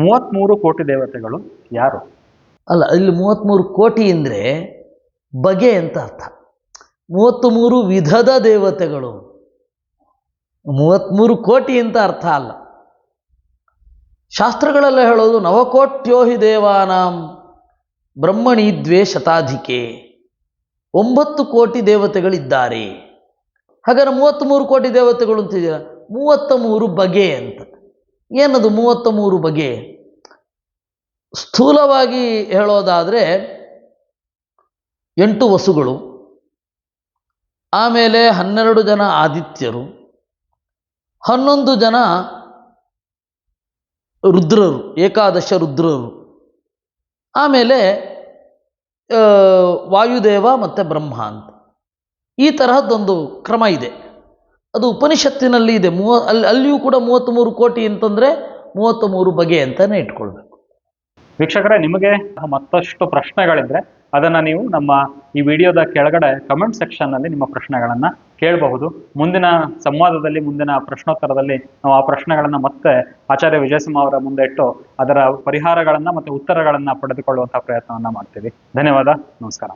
ಮೂವತ್ಮೂರು ಕೋಟಿ ದೇವತೆಗಳು ಯಾರು? ಅಲ್ಲ, ಇಲ್ಲಿ ಮೂವತ್ತ್ಮೂರು ಕೋಟಿ ಅಂದರೆ ಬಗೆ ಅಂತ ಅರ್ಥ. ಮೂವತ್ತ್ಮೂರು ವಿಧದ ದೇವತೆಗಳು. ಮೂವತ್ತ್ಮೂರು ಕೋಟಿ ಅಂತ ಅರ್ಥ ಅಲ್ಲ. ಶಾಸ್ತ್ರಗಳೆಲ್ಲ ಹೇಳೋದು ನವಕೋಟ್ಯೋಹಿ ದೇವಾನಾಂ ಬ್ರಹ್ಮಣಿ ದ್ವೇ ಶತಾಧಿಕೆ ಒಂಬತ್ತು ಕೋಟಿ ದೇವತೆಗಳಿದ್ದಾರೆ. ಹಾಗಾದ್ರೆ ಮೂವತ್ತ್ಮೂರು ಕೋಟಿ ದೇವತೆಗಳು ಅಂತಿದ್ದೀರ ಮೂವತ್ತ ಮೂರು ಬಗೆ ಅಂತ. ಏನದು ಮೂವತ್ತ ಮೂರು ಬಗೆ? ಸ್ಥೂಲವಾಗಿ ಹೇಳೋದಾದರೆ ಎಂಟು ವಸುಗಳು, ಆಮೇಲೆ ಹನ್ನೆರಡು ಜನ ಆದಿತ್ಯರು, ಹನ್ನೊಂದು ಜನ ರುದ್ರರು, ಏಕಾದಶ ರುದ್ರರು, ಆಮೇಲೆ ವಾಯುದೇವ ಮತ್ತು ಬ್ರಹ್ಮ ಅಂತ. ಈ ತರಹದ್ದೊಂದು ಕ್ರಮ ಇದೆ. ಅದು ಉಪನಿಷತ್ತಿನಲ್ಲಿ ಇದೆ. ಮೂವ, ಅಲ್ಲಿ, ಅಲ್ಲಿಯೂ ಕೂಡ ಮೂವತ್ತ್ಮೂರು ಕೋಟಿ ಅಂತಂದರೆ ಮೂವತ್ತ್ಮೂರು ಬಗೆ ಅಂತಲೇ ಇಟ್ಕೊಳ್ಬೇಕು. ವೀಕ್ಷಕರೇ, ನಿಮಗೆ ಮತ್ತಷ್ಟು ಪ್ರಶ್ನೆಗಳಿದ್ರೆ ಅದನ್ನ ನೀವು ನಮ್ಮ ಈ ವಿಡಿಯೋದ ಕೆಳಗಡೆ ಕಮೆಂಟ್ ಸೆಕ್ಷನ್ನಲ್ಲಿ ನಿಮ್ಮ ಪ್ರಶ್ನೆಗಳನ್ನ ಕೇಳಬಹುದು. ಮುಂದಿನ ಸಂವಾದದಲ್ಲಿ, ಮುಂದಿನ ಪ್ರಶ್ನೋತ್ತರದಲ್ಲಿ ನಾವು ಆ ಪ್ರಶ್ನೆಗಳನ್ನ ಮತ್ತೆ ಆಚಾರ್ಯ ವಿಜಯಸಿಂಹ ಅವರ ಮುಂದೆ ಇಟ್ಟು ಅದರ ಪರಿಹಾರಗಳನ್ನ ಮತ್ತೆ ಉತ್ತರಗಳನ್ನ ಪಡೆದುಕೊಳ್ಳುವಂತಹ ಪ್ರಯತ್ನವನ್ನ ಮಾಡ್ತೀವಿ. ಧನ್ಯವಾದ, ನಮಸ್ಕಾರ.